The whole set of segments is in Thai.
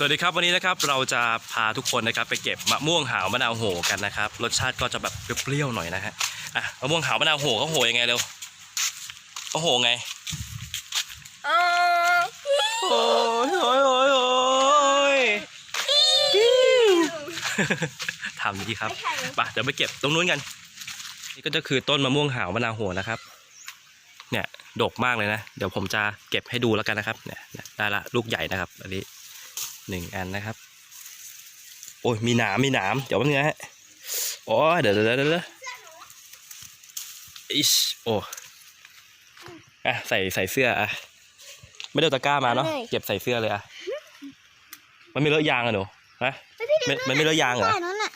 สวัสดีครับวันนี้นะครับเราจะพาทุกคนนะครับไปเก็บมะม่วงหาวมะนาวโหกันนะครับรสชาติก็จะแบบเปรี้ยวๆหน่อยนะฮะอะมะม่วงหาวมะนาวโหเขาโหยังไงเร็วเขาโหไงอ๋อโอ้ยโอ้ยโอ้ยโอ้ยทำดีครับไม่ใช่เลยไปเดี๋ยวไปเก็บตรงนู้นกัน นี่ก็จะคือต้นมะม่วงหาวมะนาวโหนะครับ เนี่ยดกมากเลยนะ เดี๋ยวผมจะเก็บให้ดูแล้วกันนะครับเนี่ยเนี่ยได้ละลูกใหญ่นะครับอันนี้ หนึ่งอันนะครับ โอ้ยมีหนามมีหนามเดี๋ยวแป๊บนึงนะฮะโอ้ยเดี๋ยวเดี๋ยวเดี๋ยวเดี๋ยวอิชโอ้อะใส่ใส่เสื้ออะไม่ได้เอาตะกร้ามาเนาะเก็บใส่เสื้อเลยอะมันไม่เลอะยางอะหนูฮะไปพี่ไม่มันไม่เลอะยางเหรอได้นั่นน่ะ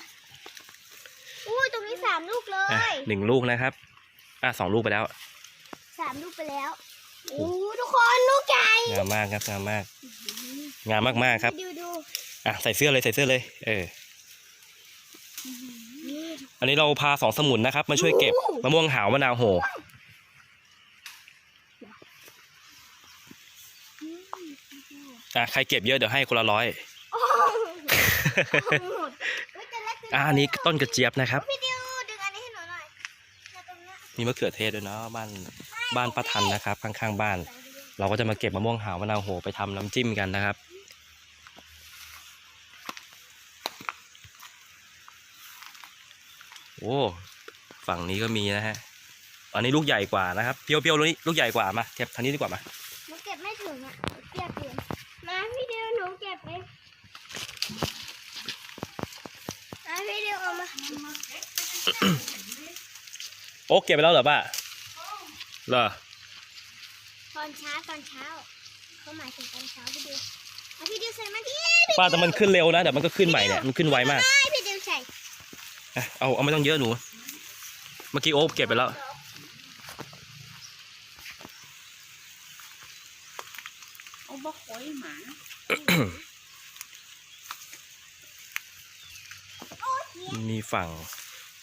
อุ้ยตรงนี้สามลูกเลอะยหนึ่งลูกนะครับ อะสองลูกไปแล้วสามลูกไปแล้วโอ้ทุกคนลูกใหญ่งามมากครับงามมาก งามมากๆครับ ดูดูอะใส่เสื้อเลยใส่เสื้อเลย เออ อันนี้เราพาสองสมุนนะครับ มาช่วยเก็บมะม่วงหาวมะนาวโห อะใครเก็บเยอะเดี๋ยวให้คนละร้อยโอ้โหหมดเฮ้ยแต่เล็กจังอะอันนี้ต้นกระเจี๊ยบนะครับพี่ดิวดึงอันนี้ให้หนูหน่อยเนี่ยตรงเนี้ยมีมะเขือเทศด้วยเนาะบ้านบ้านป้าทันนะครับ ข้างๆบ้าน เราก็จะมาเก็บมะม่วงหาวมะนาวโหไปทำน้ำจิ้มกันนะครับ โอ้ฝั่งนี้ก็มีนะฮะ อันนี้ลูกใหญ่กว่านะครับ เปรี้ยวๆลูกนี้ลูกใหญ่กว่ามาเก็บทางนี้ดีกว่ามาหนูเก็บไม่ถึงอะเปียกเกินมาพี่ดิวหนูเก็บเองมาพี่ดิวเอามาโอ้เก็บไปแล้วเหรอป้าเหรอตอนเช้าตอนเช้าเขาหมายถึงตอนเช้าพี่ดิวเอาพี่ดิวใส่มาดิป้าแต่มันขึ้นเร็วนะเดี๋ยวมันก็ขึ้นใหม่เนี่ยมันขึ้นไวมากได้พี่ดิวใส่อะ เอาเอาไม่ต้องเยอะหนู เมื่อกี้โอ๊บเก็บไปแล้ว เอาบ่หอยหมามีฝั่ง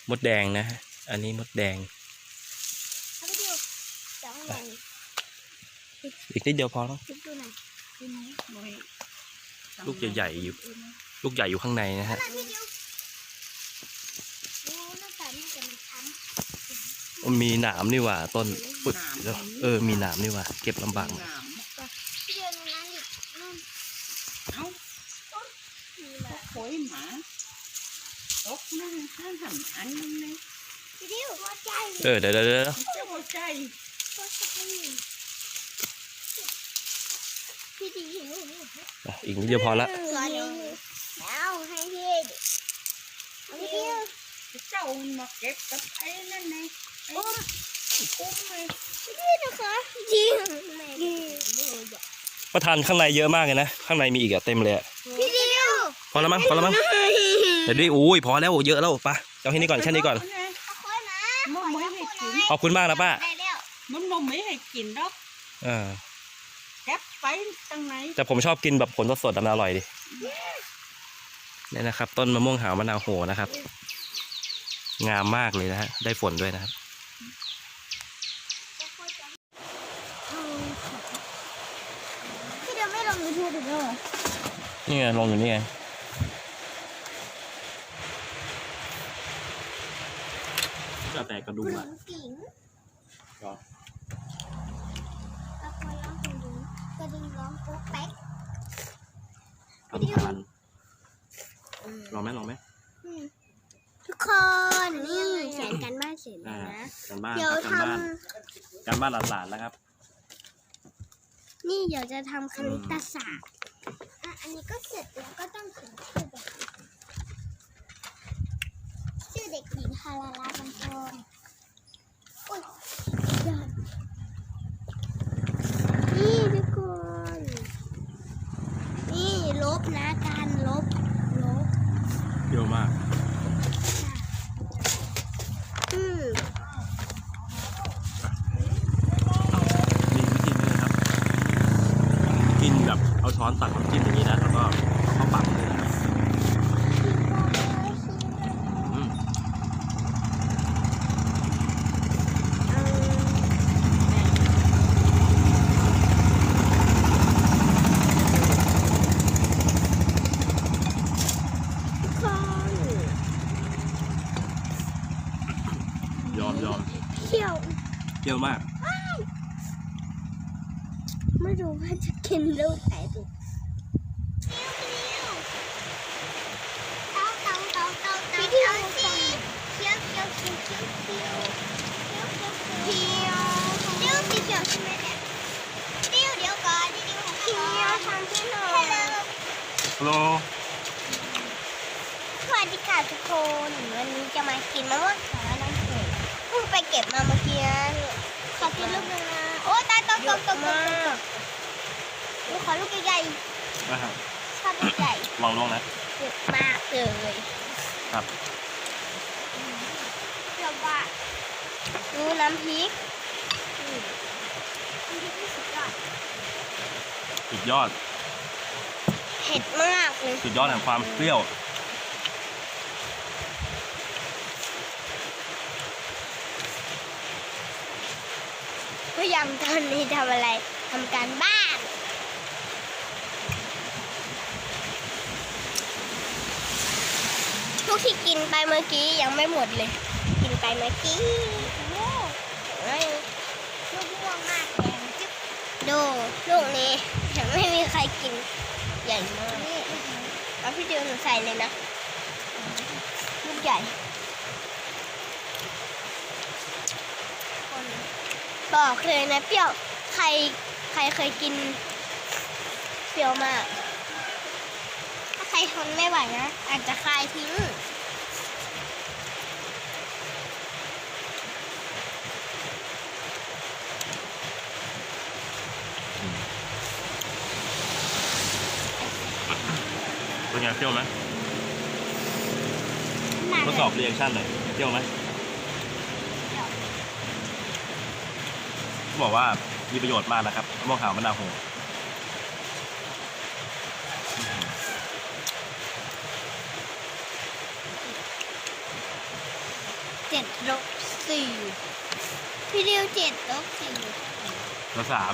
มดแดงนะฮะอันนี้มดแดงเอาพี่ดิวเดี๋ยวให้หน่อยอีกนิดเดียวพอแล้วคิดดูหน่อยใช่ไหมบ่อยลูกใหญ่ๆอยู่ ลูกใหญ่อยู่ข้างในนะฮะ หน่อยพี่ดิวโอ้หน้าตาน่าจะมันช้ำ มันมีหนามนี่หว่าต้นปึกเดี๋ยวเออมีหนามนี่หว่าเก็บลำบากหน่อยน้พี่ดิวตรงนั้นดินู่นำเอ้ามีบ่มาหอยหมาตกนั่นข้างหันอันนึงเลยพี่ดิวหัวใจเออเดี๋ยวเดี๋ยวเดี๋ยวเจ้าหัวใจหัวใจพี่ดิวเห็นไหมอะอีกนิดเดียวพอละตัวนึงแล้วให้พี่ดิเอาพี่ดิว เจ้ามาเก็บกับไอ้นั่นไงไอ้อุ้มอุ้มเลยพี่นะคะจริงแม่ดิประทานข้างในเยอะมากเลยนะ ข้างในมีอีกอะเต็มเลยอะพี่ดิวพอแล้วมั้งพอแล้วมั้งเดี๋ยวดิอุ้ยพอแล้วเยอะแล้วไปะเอาแค่นี้ก่อนแค่นี้ก่อนค่อยนะมันไม่ให้กินขอบคุณมากนะป้าได้แล้วมันมันไม่ให้กินดอกเออแก็บไปตั้งไหนแต่ผมชอบกินแบบผลสดๆมันอร่อยดิเนี่ยนะครับ ต้นมะม่วงหาวมะนาวโหนะครับ งามมากเลยนะฮะ ได้ฝนด้วยนะครับ พี่เดียวไม่ลงยูทูบอีกแล้วเหรอนี่ไงลงอยู่นี่ไงจะแตกกระดูกอะกิ่งเหรอตะโกนร้องถึงดึงกระดิ่งร้องโป๊กแป๊กลำพันลองไหมลองไหม อืมทุกคน นี่เขียนกันบ้านเสร็จแล้อ่าวนะ การบ้านเดี๋ยวครับทการบ้านการบ้านหลานๆนะครับำนี่เดี๋ยวจะทำคณิตศาสตร์อะอันนี้ก็เสร็จแล้วก็ต้องเขียนชื่อเด็กหญิงชื่อเด็กหญิงฮาราลาบันทองอุ้ยยอดนี่ทุกคน นี่ลบนะการลบลบ เยอะมาก ยอมยอมเขียวเกี่ยวมาก ไม่รู้ว่าจะกินลูกไหนดูฮัลโหลสวัสดีค่ะทุกคน วันนี้จะมากินมะม่วง เพิ่งไปเก็บมาเมื่อกี้นะขอกินลูกนึงนะโอ้ตายตกตกตกตกตกลูกขอลูกใหญ่นะครับๆชอบลูกใหญ่ลองลงนะ เยอะมากเลยครับเชื่อว่าดูน้ำพริกอืมน้ำพริกที่สุดยอดสุดยอด เผ็ดมากเลยสุดยอดแห่งความเปรี้ยว ก็ยังตอนนี้ทำอะไรทำการบ้านทุกที่กินไปเมื่อกี้ยังไม่หมดเลย กินไปเมื่อกี้โอ้ยลูกม่วงมากแดงจิ๊บดูลูกนี้ยังไม่มีใครกินใหญ่มากเอาพี่เดียวหนูใส่เลยนะลูกใหญ่คน บอกเลยนะเปรี้ยวใครใครเคยกินเปรี้ยวมาก ถ้าใครทนไม่ไหวนะ อาจจะคายทิ้งเป็นไงเปรี้ยวไหมทดสอบเรีแอคชั่นหน่อยเปรี้ยวไหม บอกว่ามีประโยชน์มากนะครับมะม่วงขาวมะนาวโหเจ็ดลบสี่พี่ดิวเจ็ดลบสี่แล้วสาม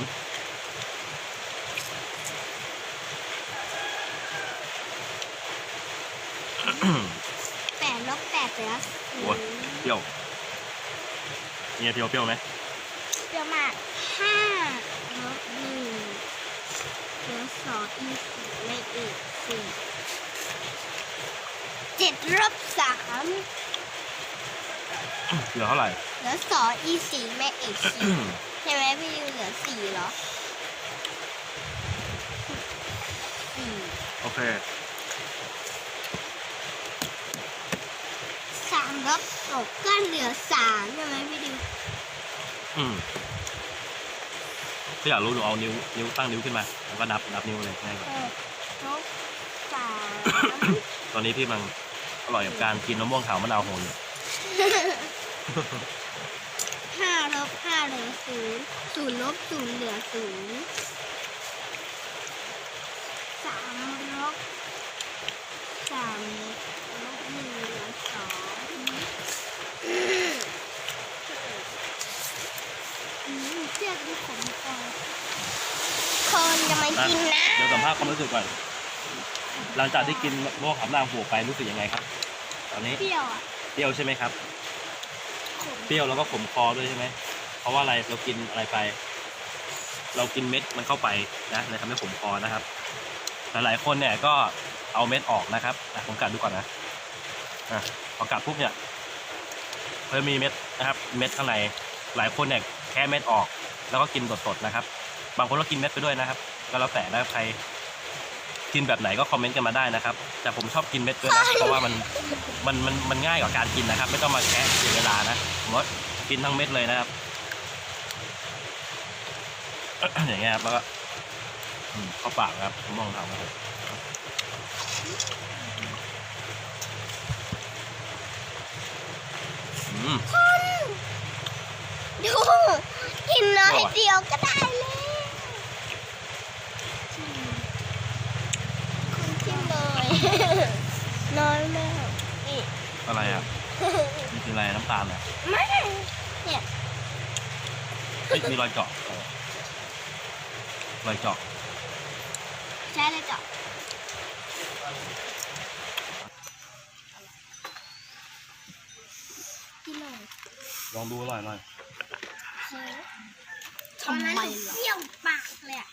แปดลบแปดเหลือศูโอ้ยนย์เปรี้ยวเนี่ยเปรี้ยวเปรี้ยวไหมเป รี้ยวมากห้าลบหนึ่งเหลือสองอีกสี่ไม่อีกสี่เจ็ดลบสามเหลือเท่าไหร่ เหลือสองอีกสี่ไม่อีกสี่ใช่ไหมพี่ดิวเหลือสี่เหรอสี่โอเคสามลบหกก็เหลือสามใช่ไหมพี่ดิวอืม ถ้าอยากรู้หนูเอานิ้วนิ้วตั้งนิ้วขึ้นมา แล้วก็นับนับนิ้วเลยง่ายกว่าหกลบสาม ตอนนี้พี่กำลังอร่อยกับการกินมะม่วงขาวมะนาวโหอยู่ห้าลบห้าเหลือศูนย์ศูนย์ลบศูนย์เหลือศูนย์สามลบสามลบหนึ่งเหลือสองอืมเชือกที่ผม คอคนจะมากินนะเดี๋ยวสัมภาษณ์ความรู้สึกก่อน หลังจากที่กินมะม่วงขาวมะนาวโหไปรู้สึกยังไงครับ ตอนนี้ เปรี้ยวอะเปรี้ยวใช่ไหมครับขมเปรี้ยวแล้วก็ขมคอด้วยใช่ไหม เพราะว่าอะไรเรากินอะไรไป เรากินเม็ดมันเข้าไปนะเลยทำให้ขมคอนะครับ หลายๆคนเนี่ยก็เอาเม็ดออกนะครับอะผมกัดดูก่อนนะอะพอกัดปุ๊บเนี่ยเพิ่มมีเม็ดนะครับ เม็ดข้างใน หลายคนเนี่ยแค่เม็ดออก แล้วก็กินสดๆนะครับ บางคนก็กินเม็ดไปด้วยนะครับ ก็แล้วแต่นะครับใครกินแบบไหนก็คอมเมนต์กันมาได้นะครับ แต่ผมชอบกินเม็ดด้วยนะเพราะว่ามันมันมันมันง่ายกว่าการกินนะครับ ไม่ต้องมาแคะเสียเวลานะผมว่ากินทั้งเม็ดเลยนะครับอย่างเงี้ยครับแล้วก็อืมเข้าปากนะครับมะม่วงขาวครับอืม ดู กินน้อยเดียวก็ได้เลยคนที่น้อยน้อยมากนี่อะไรอะนี่คืออะไรน้ำตาลเหรอะไม่มีรอยเจาะเออรอยเจาะใช่เลยจ้ะกินหน่อยลองดูอร่อยหน่อย ทำไมเปรี้ยวปากเลยอะ